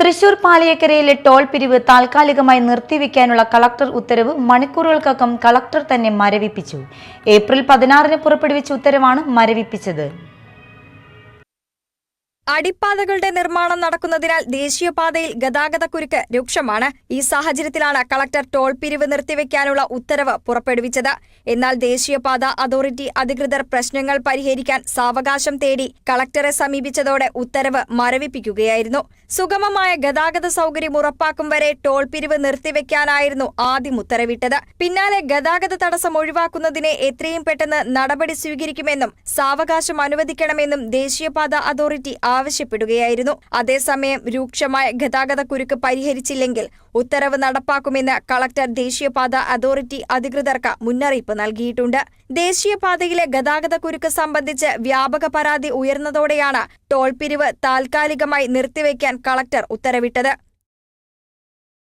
Thrissur പാലയക്കരയിലെ toll പിരിവ് താൽക്കാലികമായി നിർത്തിവെക്കാനുള്ള collector ഉത്തരവ് മണിക്കൂറുകൾക്കകം കളക്ടർ തന്നെ മരവിപ്പിച്ചു. ഏപ്രിൽ പതിനാറിന് പുറപ്പെടുവിച്ച ഉത്തരവാണ് മരവിപ്പിച്ചത്. അടിപ്പാതകളുടെ നിർമ്മാണം നടക്കുന്നതിനാൽ ദേശീയപാതയിൽ ഗതാഗതക്കുരുക്ക് രൂക്ഷമാണ്. ഈ സാഹചര്യത്തിലാണ് കളക്ടർ ടോൾ പിരിവ് നിർത്തിവെക്കാനുള്ള ഉത്തരവ് പുറപ്പെടുവിച്ചത്. എന്നാൽ ദേശീയപാത അതോറിറ്റി അധികൃതർ പ്രശ്നങ്ങൾ പരിഹരിക്കാൻ സാവകാശം തേടി കളക്ടറെ സമീപിച്ചതോടെ ഉത്തരവ് മരവിപ്പിക്കുകയായിരുന്നു. സുഗമമായ ഗതാഗത സൗകര്യം ഉറപ്പാക്കും വരെ ടോൾ പിരിവ് നിർത്തിവെക്കാനായിരുന്നു ആദ്യം ഉത്തരവിട്ടത്. പിന്നാലെ ഗതാഗത തടസ്സം ഒഴിവാക്കുന്നതിനെ എത്രയും പെട്ടെന്ന് നടപടി സ്വീകരിക്കുമെന്നും സാവകാശം അനുവദിക്കണമെന്നും ദേശീയപാത അതോറിറ്റി ആവശ്യപ്പെടുകയായിരുന്നു. അതേസമയം രൂക്ഷമായ ഗതാഗത കുരുക്ക് പരിഹരിച്ചില്ലെങ്കിൽ ഉത്തരവ് നടപ്പാക്കുമെന്ന് കളക്ടർ ദേശീയപാത അതോറിറ്റി അധികൃതർക്ക് മുന്നറിയിപ്പ് നൽകിയിട്ടുണ്ട്. ദേശീയപാതയിലെ ഗതാഗത കുരുക്ക് സംബന്ധിച്ച് വ്യാപക പരാതി ഉയർന്നതോടെയാണ് ടോൾ പിരിവ് താൽക്കാലികമായി നിർത്തിവെക്കാൻ കളക്ടർ ഉത്തരവിട്ടത്.